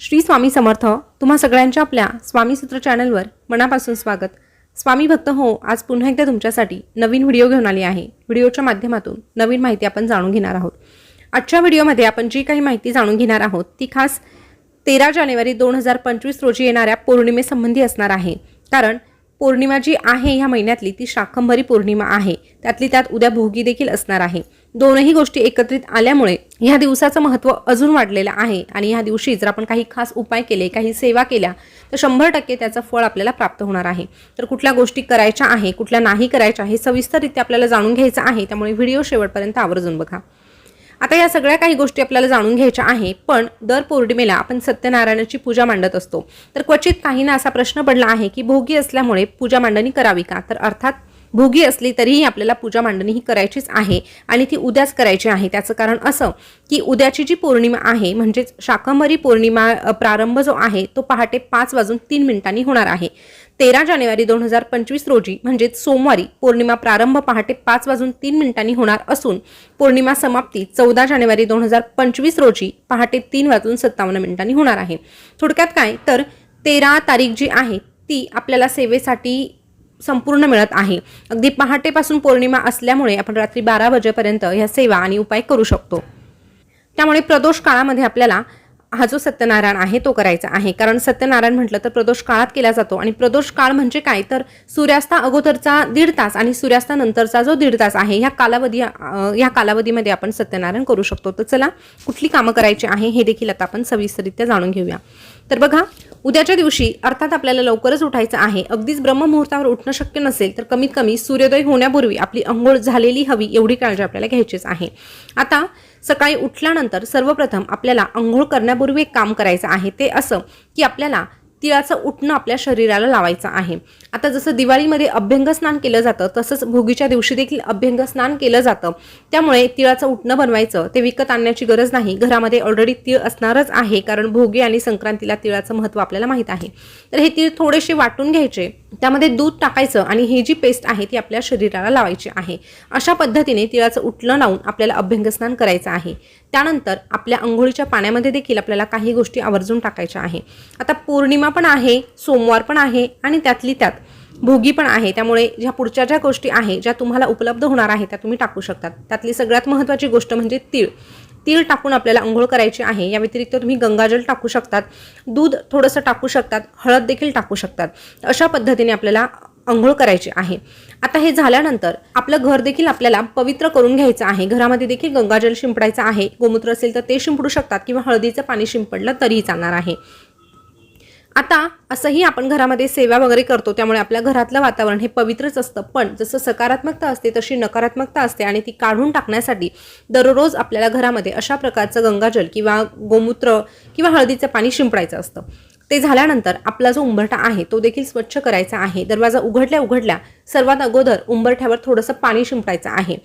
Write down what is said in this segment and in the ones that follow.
श्री स्वामी समर्थ तुम्हा सगळ्यांच्या आपल्या स्वामी सूत्र चॅनलवर मनापासून स्वागत. स्वामी भक्त हो आज पुन्हा एकदा तुमच्यासाठी नवीन व्हिडिओ घेऊन आली आहे. व्हिडिओच्या माध्यमातून नवीन माहिती आपण जाणून घेणार आहोत. आजच्या व्हिडिओमध्ये आपण जी काही माहिती जाणून घेणार आहोत ती खास तेरा जानेवारी दोन हजार पंचवीस रोजी येणाऱ्या पौर्णिमेसंबंधी असणार आहे. कारण पौर्णिमा जी आहे ह्या महिन्यातली ती शाकंभरी पौर्णिमा आहे. त्यातली त्यात उद्या भोगी देखील असणार आहे. दोनही गोष्टी एकत्रित आल्यामुळे ह्या दिवसाचं महत्त्व अजून वाढलेलं आहे आणि ह्या दिवशी जर आपण काही खास उपाय केले काही सेवा केल्या तर शंभर टक्के त्याचं फळ आपल्याला प्राप्त होणार आहे. तर कुठल्या गोष्टी करायच्या आहे कुठल्या नाही करायच्या हे सविस्तररित्या आपल्याला जाणून घ्यायचं आहे. त्यामुळे व्हिडिओ शेवटपर्यंत आवर्जून बघा. आता या सगळ्या काही गोष्टी आपल्याला जाणून घ्यायच्या आहे पण दर पौर्णिमेला आपण सत्यनारायणाची पूजा मांडत असतो. तर क्वचित काहींना असा प्रश्न पडला आहे की भोगी असल्यामुळे पूजा मांडणी करावी का? तर अर्थात भोगी असली तरीही आपल्याला पूजा मांडणी ही करायचीच आहे आणि ती उद्याच करायची आहे. त्याचं कारण असं की उद्याची जी पौर्णिमा आहे म्हणजेच शाकंभरी पौर्णिमा प्रारंभ जो आहे तो पहाटे पाच वाजून तीन मिनिटांनी होणार आहे. तेरा जानेवारी दोन हजार पंचवीस रोजी म्हणजेच सोमवारी पौर्णिमा प्रारंभ पहाटे पाच वाजून तीन मिनिटांनी होणार असून पौर्णिमा समाप्ती चौदा जानेवारी दोन हजार पंचवीस रोजी पहाटे तीन वाजून सत्तावन्न मिनिटांनी होणार आहे. थोडक्यात काय? तर तेरा तारीख जी आहे ती आपल्याला सेवेसाठी संपूर्ण मिळत आहे. अगदी पहाटेपासून पौर्णिमा असल्यामुळे आपण रात्री बारा वाजेपर्यंत ह्या सेवा आणि उपाय करू शकतो. त्यामुळे प्रदोष काळामध्ये आपल्याला हा जो सत्यनारायण आहे तो करायचा आहे. कारण सत्यनारायण म्हटलं तर प्रदोष काळात केला जातो. आणि प्रदोष काळ म्हणजे काय? तर सूर्यास्ता अगोदरचा दीड तास आणि सूर्यास्तानंतरचा जो दीड तास आहे ह्या कालावधी ह्या कालावधीमध्ये आपण सत्यनारायण करू शकतो. तर चला कुठली कामं करायची आहे हे देखील आता आपण सविस्तरित्या जाणून घेऊया. तर बघा उद्याच्या दिवशी अर्थात आपल्याला लवकरच उठायचं आहे. अगदीच ब्रह्ममुहूर्तावर उठणं शक्य नसेल तर कमीत कमी सूर्योदय होण्यापूर्वी आपली अंघोळ झालेली हवी एवढी काळजी आपल्याला घ्यायचीच आहे. आता सकाळी उठल्यानंतर सर्वप्रथम आपल्याला आंघोळ करण्यापूर्वी एक काम करायचं आहे ते असं की आपल्याला तिळाचं उठणं आपल्या शरीराला लावायचं आहे. आता जसं दिवाळीमध्ये अभ्यंग स्नान केलं जातं तसंच भोगीच्या दिवशी देखील अभ्यंग स्नान केलं जातं. त्यामुळे तिळाचं उठणं बनवायचं ते विकत आणण्याची गरज नाही. घरामध्ये ऑलरेडी तीळ असणारच आहे कारण भोगी आणि संक्रांतीला तिळाचं महत्त्व आपल्याला माहीत आहे. तर हे तीळ थोडेसे वाटून घ्यायचे. त्यामध्ये दूध टाकायचं आणि ही जी पेस्ट आहे ती आपल्या शरीराला लावायची आहे. अशा पद्धतीने तिळाचं उठणं लावून आपल्याला अभ्यंगस्नान करायचं आहे. त्यानंतर आपल्या आंघोळीच्या पाण्यामध्ये देखील आपल्याला काही गोष्टी आवर्जून टाकायच्या आहे. आता पौर्णिमा पण आहे सोमवार पण आहे आणि त्यातली त्यात भोगी पण आहे. त्यामुळे ज्या पुढच्या ज्या गोष्टी आहे ज्या तुम्हाला उपलब्ध होणार आहे त्या तुम्ही टाकू शकतात. त्यातली सगळ्यात महत्त्वाची गोष्ट म्हणजे तीळ. तीळ टाकून आपल्याला आंघोळ करायची आहे. या व्यतिरिक्त तुम्ही गंगाजल टाकू शकतात. दूध थोडंसं टाकू शकतात. हळद देखील टाकू शकतात. अशा पद्धतीने आपल्याला अंघोळ करायची आहे. आता हे झाल्यानंतर आपलं घर देखील आपल्याला पवित्र करून घ्यायचं आहे. घरामध्ये देखील गंगाजल शिंपडायचं आहे. गोमूत्र असेल तर ते शिंपडू शकतात किंवा हळदीचं पाणी शिंपडलं तरीही चालणार आहे. आता असंही आपण घरामध्ये सेवा वगैरे करतो त्यामुळे आपल्या घरातलं वातावरण हे पवित्रच असतं. पण जसं सकारात्मकता असते तशी नकारात्मकता असते आणि ती काढून टाकण्यासाठी दररोज आपल्याला घरामध्ये अशा प्रकारचं गंगाजल किंवा गोमूत्र किंवा हळदीचं पाणी शिंपडायचं असतं. ते झाल्यानंतर आपला जो उंबरठा आहे तो देखील स्वच्छ करायचा आहे. दरवाजा उघडल्या उघडल्या सर्वात अगोदर उंबरठ्यावर थोडंसं पाणी शिंपडायचं आहे.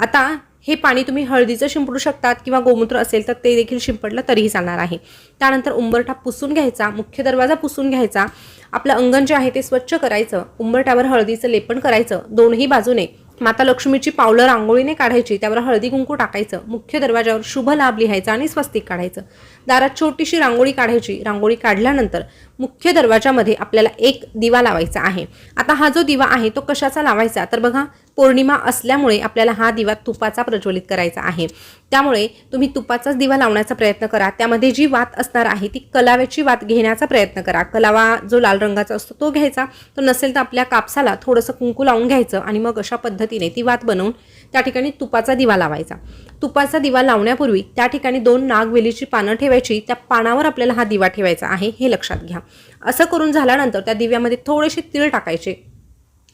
आता हे पाणी तुम्ही हळदीचं शिंपडू शकतात किंवा गोमूत्र असेल तर ते देखील शिंपडलं तरीही चालणार आहे. त्यानंतर उंबरठा पुसून घ्यायचा मुख्य दरवाजा पुसून घ्यायचा आपलं अंगण जे आहे ते स्वच्छ करायचं उंबरठ्यावर हळदीचं लेपन करायचं दोनही बाजूने माता लक्ष्मीची पावलं रांगोळीने काढायची त्यावर हळदी कुंकू टाकायचं मुख्य दरवाजावर शुभ लाभ लिहायचा आणि स्वस्तिक काढायचं. दारात छोटीशी रांगोळी काढायची. रांगोळी काढल्यानंतर मुख्य दरवाजामध्ये आपल्याला एक दिवा लावायचा आहे. आता हा जो दिवा आहे तो कशाचा लावायचा? तर बघा पौर्णिमा असल्यामुळे आपल्याला हा दिवा तुपाचा प्रज्वलित करायचा आहे. त्यामुळे तुम्ही तुपाचाच दिवा लावण्याचा प्रयत्न करा. त्यामध्ये जी वात असणार आहे ती कलाव्याची वात घेण्याचा प्रयत्न करा. कलावा जो लाल रंगाचा असतो तो घ्यायचा. तो नसेल तर आपल्या कापसाला थोडंसं कुंकू लावून घ्यायचं आणि मग अशा पद्धतीने ती वात बनवून त्या ठिकाणी तुपाचा दिवा लावायचा. तुपाचा दिवा लावण्यापूर्वी त्या ठिकाणी दोन नागवेलीची पानं ठेवा ठेवायची त्या पानावर आपल्याला हा दिवा ठेवायचा आहे हे लक्षात घ्या. असं करून झाल्यानंतर त्या दिव्यामध्ये थोडेसे तीळ टाकायचे.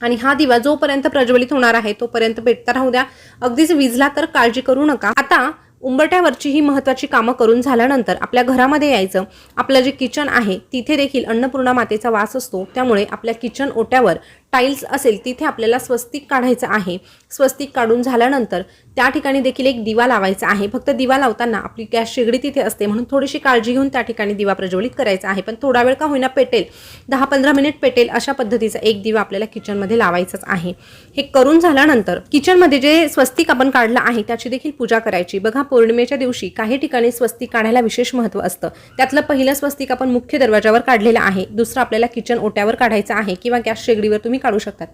आणि हा दिवा जोपर्यंत प्रज्वलित होणार आहे तोपर्यंत पेटता राहू द्या. अगदीच विजला तर काळजी करू नका. आता उंबरट्यावरची ही महत्त्वाची कामं करून झाल्यानंतर आपल्या घरामध्ये यायचं. आपलं जे किचन आहे तिथे देखील अन्नपूर्णा मातेचा वास असतो. त्यामुळे आपल्या किचन ओट्यावर टाईल्स असेल तिथे आपल्याला स्वस्तिक काढायचं आहे. स्वस्तिक काढून झाल्यानंतर त्या ठिकाणी देखील एक दिवा लावायचा आहे. फक्त दिवा लावताना आपली गॅस शेगडी तिथे असते म्हणून थोडीशी काळजी घेऊन त्या ठिकाणी दिवा प्रज्वलित करायचा आहे. पण थोडा वेळ का होईना पेटेल दहा पंधरा मिनिट पेटेल अशा पद्धतीचा एक दिवा आपल्याला किचनमध्ये लावायचाच आहे. हे करून झाल्यानंतर किचनमध्ये जे स्वस्तिक आपण काढलं आहे त्याची देखील पूजा करायची. बघा पौर्णिमेच्या दिवशी काही ठिकाणी स्वस्तिक काढायला विशेष महत्त्व असतं. त्यातलं पहिलं स्वस्तिक आपण मुख्य दरवाजावर काढलेलं आहे. दुसरं आपल्याला किचन ओट्यावर काढायचं आहे किंवा गॅस शेगडीवर तुम्ही काढू शकतात.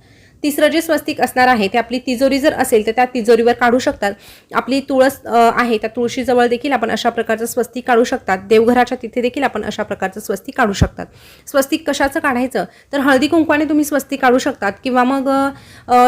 तिसरं जे स्वस्तिक असणार आहे ते आपली तिजोरी जर असेल तर त्या तिजोरीवर काढू शकतात. आपली तुळस आहे त्या तुळशीजवळ देखील आपण अशा प्रकारचं स्वस्तिक काढू शकतात. देवघराच्या तिथे देखील आपण अशा प्रकारचं स्वस्तिक काढू शकतात. स्वस्तिक कशाचं काढायचं? तर हळदी कुंकवाने तुम्ही स्वस्तिक काढू शकतात किंवा मग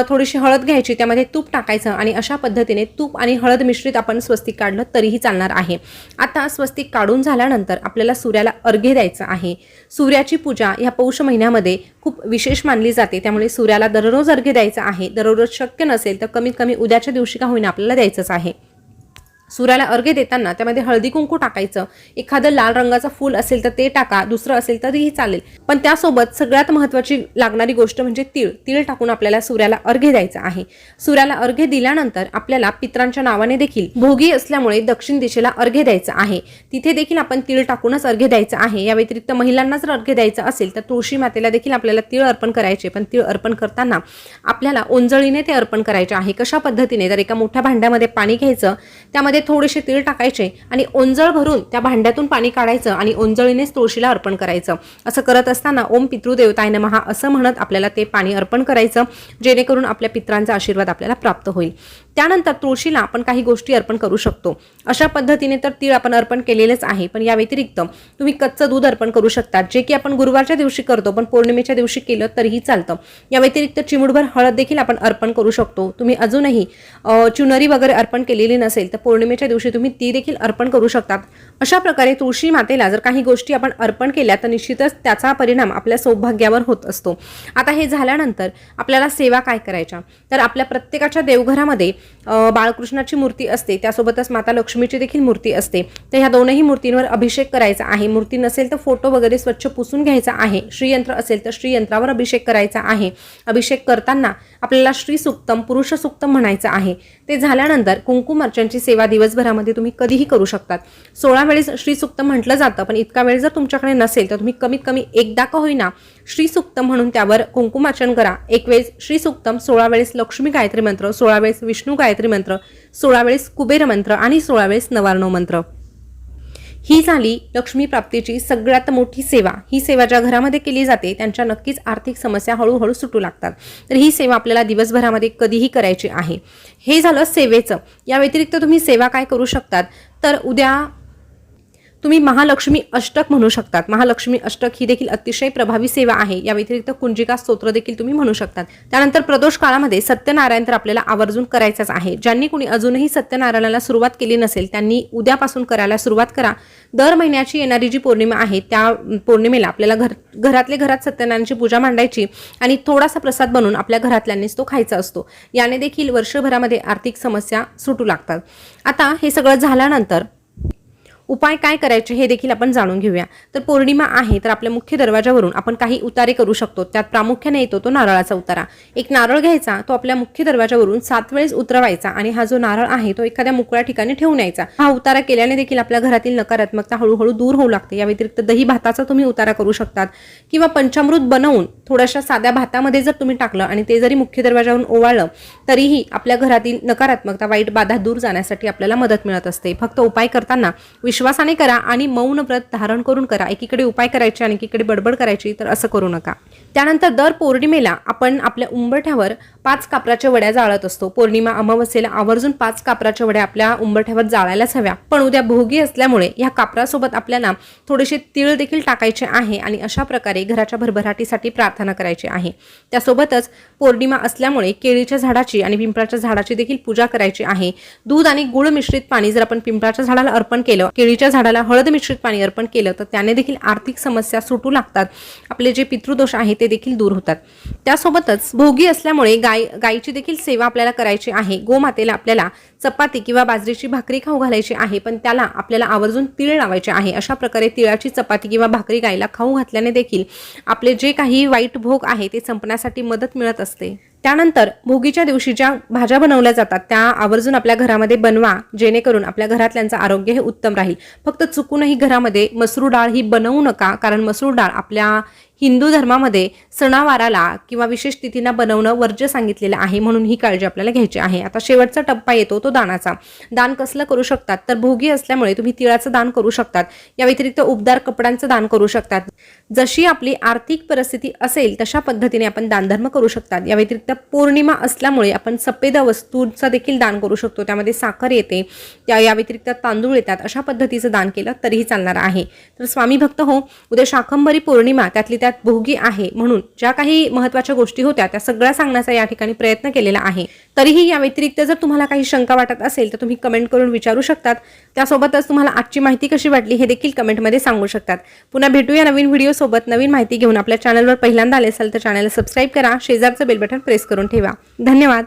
थोडीशी हळद घ्यायची त्यामध्ये तूप टाकायचं आणि अशा पद्धतीने तूप आणि हळद मिश्रित आपण स्वस्तिक काढलं तरीही चालणार आहे. आता स्वस्तिक काढून झाल्यानंतर आपल्याला सूर्याला अर्घ्य द्यायचं आहे. सूर्याची पूजा ह्या पौष महिन्यामध्ये खूप विशेष मानली जाते. त्यामुळे सूर्याला दररोज अर्घ्य द्यायचं आहे. दररोज शक्य नसेल तर कमीत कमी उद्याच्या दिवशी का होईना आपल्याला द्यायचंच आहे. सूर्याला अर्घ्य देताना त्यामध्ये हळदी कुंकू टाकायचं. एखादं लाल रंगाचं फूल असेल तर ते टाका दुसरं असेल तरीही चालेल. पण त्यासोबत सगळ्यात महत्त्वाची लागणारी गोष्ट म्हणजे तीळ. तीळ टाकून आपल्याला सूर्याला अर्घ्य द्यायचं आहे. सूर्याला अर्घ्य दिल्यानंतर आपल्याला पित्रांच्या नावाने देखील भोगी असल्यामुळे दक्षिण दिशेला अर्घ्य द्यायचं आहे. तिथे देखील आपण तीळ टाकूनच अर्घ्य द्यायचं आहे. या व्यतिरिक्त महिलांना जर अर्घ्य द्यायचं असेल तर तुळशी मातेला देखील आपल्याला तीळ अर्पण करायचे. पण तीळ अर्पण करताना आपल्याला ओंजळीने ते अर्पण करायचे आहे. कशा पद्धतीने? तर एका मोठ्या भांड्यामध्ये पाणी घ्यायचं. त्यामध्ये थोडेसे तीळ टाकायचे आणि ओंजळ भरून त्या भांड्यातून पाणी काढायचं आणि ओंजळीनेच तुळशीला अर्पण करायचं. असं करत असताना ओम पितृदेवताय नमहा असं म्हणत आपल्याला ते पाणी अर्पण करायचं जेणेकरून आपल्या पित्रांचा आशीर्वाद आपल्याला प्राप्त होईल. त्यानंतर तुळशीला आपण काही गोष्टी अर्पण करू शकतो. अशा पद्धतीने तर तीळ आपण अर्पण केलेलेच आहे पण या व्यतिरिक्त तुम्ही कच्चं दूध अर्पण करू शकता जे की आपण गुरुवारच्या दिवशी करतो पण पौर्णिमेच्या दिवशी केलं तरीही चालतं. या व्यतिरिक्त चिमुडभर हळद देखील आपण अर्पण करू शकतो. तुम्ही अजूनही चुनरी वगैरे अर्पण केलेली नसेल तर पौर्णिमेच्या दिवशी तुम्ही ती देखील अर्पण करू शकतात. अशा प्रकारे तुळशी मातेला जर काही गोष्टी आपण अर्पण केल्या तर निश्चितच त्याचा परिणाम आपल्या सौभाग्यावर होत असतो. आता हे झाल्यानंतर आपल्याला सेवा काय करायच्या? तर आपल्या प्रत्येकाच्या देवघरामध्ये बाळकृष्णाची मूर्ती असते त्यासोबतच माता लक्ष्मीची देखील मूर्ती असते. तर ह्या दोनही मूर्तींवर अभिषेक करायचा आहे. मूर्ती नसेल तर फोटो वगैरे स्वच्छ पुसून घ्यायचा आहे. श्रीयंत्र असेल तर श्रीयंत्रावर अभिषेक करायचा आहे. अभिषेक करताना आपल्याला श्री सुक्तम पुरुष सुक्तम म्हणायचं आहे. ते झाल्यानंतर कुंकुम अर्चनची सेवा दिवसभरामध्ये तुम्ही कधीही करू शकतात. सोळा वेळेस श्री सुक्तम म्हटलं जातं पण इतका वेळ जर तुमच्याकडे नसेल तर तुम्ही कमीत कमी एकदा का होईना श्रीसुक्तम म्हणून त्यावर कुंकुमाचन करा. एक वेळेस श्रीसुक्तम सोळा वेळेस लक्ष्मी गायत्री मंत्र सोळा वेळेस विष्णू गायत्री मंत्र सोळा वेळेस कुबेर मंत्र आणि सोळा वेळेस नवार्णव मंत्र. ही झाली लक्ष्मी प्राप्तीची सगळ्यात मोठी सेवा. ही सेवा ज्या घरामध्ये केली जाते त्यांच्या नक्कीच आर्थिक समस्या हळूहळू सुटू लागतात. तर ही सेवा आपल्याला दिवसभरामध्ये कधीही करायची आहे. हे झालं सेवेचं. या व्यतिरिक्त तुम्ही सेवा काय करू शकतात? तर उद्या तुम्ही महालक्ष्मी अष्टक म्हणू शकतात. महालक्ष्मी अष्टक ही देखील अतिशय प्रभावी सेवा आहे. या व्यतिरिक्त कुंजिका स्तोत्र देखील तुम्ही म्हणू शकतात. त्यानंतर प्रदोष काळामध्ये सत्यनारायण तर आपल्याला आवर्जून करायचंच आहे. ज्यांनी कुणी अजूनही सत्यनारायणाला सुरुवात केली नसेल त्यांनी उद्यापासून करायला सुरुवात करा. दर महिन्याची येणारी जी पौर्णिमा आहे त्या पौर्णिमेला आपल्याला घर घरातल्या घरात सत्यनारायणची पूजा मांडायची आणि थोडासा प्रसाद बनवून आपल्या घरातल्यांनीच तो खायचा असतो. याने देखील वर्षभरामध्ये आर्थिक समस्या सुटू लागतात. आता हे सगळं झाल्यानंतर उपाय काय करायचे हे देखील आपण जाणून घेऊया. तर पौर्णिमा आहे तर आपल्या मुख्य दरवाजावरून आपण काही उतारे करू शकतो. त्यात प्रामुख्याने येतो तो नारळाचा उतारा. एक नारळ घ्यायचा तो आपल्या मुख्य दरवाजावरून सात वेळेस उतरवायचा आणि हा जो नारळ आहे तो एखाद्या मोकळ्या ठिकाणी ठेवून यायचा. हा उतारा केल्याने देखील आपल्या घरातील नकारात्मकता हळूहळू दूर होऊ लागते. या व्यतिरिक्त दही भाताचा तुम्ही उतारा करू शकतात किंवा पंचामृत बनवून थोड्याशा साध्या भातामध्ये जर तुम्ही टाकलं आणि ते जरी मुख्य दरवाजावरून ओवाळलं तरीही आपल्या घरातील नकारात्मकता वाईट बाधा दूर जाण्यासाठी आपल्याला मदत मिळत असते. फक्त उपाय करताना विश्वासाने करा आणि मौन व्रत धारण करून करा. एकीकडे उपाय करायचे आणि एकीकडे बडबड करायची तर असं करू नका. त्यानंतर दर पौर्णिमेला आपण आपल्या उंबरठ्यावर पाच कापराच्या वड्या जाळत असतो. पौर्णिमा अमावस्येला आवर्जून पाच कापराच्या वड्या आपल्या उंबरठ्यावर जाळायलाच हव्या. पण उद्या भोगी असल्यामुळे ह्या कापरासोबत आपल्याला थोडेसे तीळ देखील टाकायचे आहे आणि अशा प्रकारे घराच्या भरभराटीसाठी प्रार्थना करायची आहे. त्यासोबतच पौर्णिमा असल्यामुळे केळीच्या झाडाची आणि पिंपळाच्या झाडाची देखील पूजा करायची आहे. दूध आणि गुळ मिश्रित पाणी जर आपण पिंपळाच्या झाडाला अर्पण केलं केळीच्या झाडाला हळद मिश्रित पाणी अर्पण केलं तर त्याने देखील आर्थिक समस्या सुटू लागतात. आपले जे पितृदोष आहे ते देखील दूर होतात. त्यासोबतच भोगी असल्यामुळे गाय गाय गायीची देखील सेवा आपल्याला करायची आहे. गोमातेला आपल्याला चपाती किंवा बाजरीची भाकरी खाऊ घालायची आहे पण त्याला आपल्याला आवर्जून तीळ लावायचे आहे. अशा प्रकारे तिळाची चपाती किंवा भाकरी गायला खाऊ घातल्याने देखील आपले जे काही वाईट भोग आहे ते संपण्यासाठी मदत मिळत असते. त्यानंतर भोगीच्या दिवशी ज्या भाज्या बनवल्या जातात त्या आवर्जून आपल्या घरामध्ये बनवा जेणेकरून आपल्या घरातल्यांचं आरोग्य हे उत्तम राहील. फक्त चुकूनही घरामध्ये मसूर डाळ ही बनवू नका कारण मसूर डाळ आपल्या हिंदू धर्मामध्ये सणावाराला किंवा विशेष तिथींना बनवणं वर्ज्य सांगितलेलं आहे म्हणून ही काळजी आपल्याला घ्यायची आहे. आता शेवटचा टप्पा येतो तो दानाचा. दान कसलं करू शकतात? तर भोगी असल्यामुळे तुम्ही तिळाचं दान करू शकतात. या व्यतिरिक्त उबदार कपड्यांचं दान करू शकतात. जशी आपली आर्थिक परिस्थिती असेल तशा पद्धतीने आपण दानधर्म करू शकतात. या व्यतिरिक्त पौर्णिमा असल्यामुळे आपण सफेद वस्तूंचं देखील दान करू शकतो. त्यामध्ये साखर येते त्या या व्यतिरिक्त तांदूळ येतात. अशा पद्धतीचं दान केलं तरीही चालणार आहे. तर स्वामी भक्त हो उद्या शाकंभरी पौर्णिमा त्यातली त्यात भोगी आहे म्हणून ज्या काही महत्त्वाच्या गोष्टी होत्या त्या सगळ्या सांगण्याचा या ठिकाणी प्रयत्न केलेला आहे. तरीही या व्यतिरिक्त जर तुम्हाला काही शंका वाटत असेल तर तुम्ही कमेंट करून विचारू शकतात. त्यासोबतच तुम्हाला आजची माहिती कशी वाटली हे देखील कमेंटमध्ये सांगू शकतात. पुन्हा भेटूया नवीन व्हिडिओसोबत नवीन माहिती घेऊन. आपल्या चॅनलवर पहिल्यांदा आले असाल तर चॅनलला सबस्क्राईब करा. शेजारचं बेल बटन प्रेस करून ठेवा. धन्यवाद.